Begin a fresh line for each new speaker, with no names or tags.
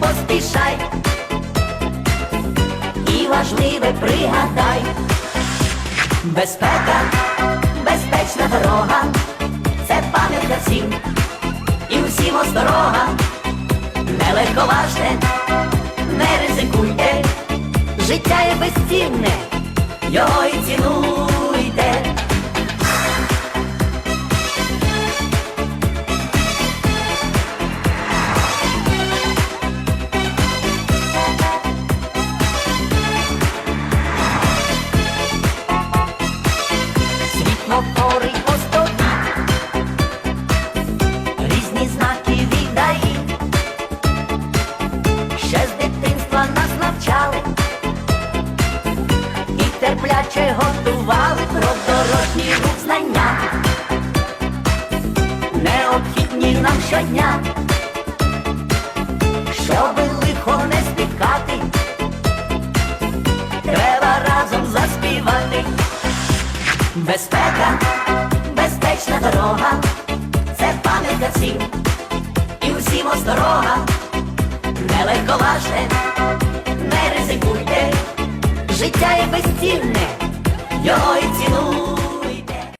поспішай. І важливе пригадай. Безпека, безпечна дорога, це пам'ятка всім, і усім осторога, не легковажте, не ризикуйте, життя є безцінне, його і цінуйте. Світлофори постоїть, різні знаки віддають, ще з дитинства нас навчали. І терпляче готували про дорожній рух необхідні нам щодня, Безпека, безпечна дорога, це пам'ятка всім і усім осторога. Не легковажте, не ризикуйте, життя є безцінне.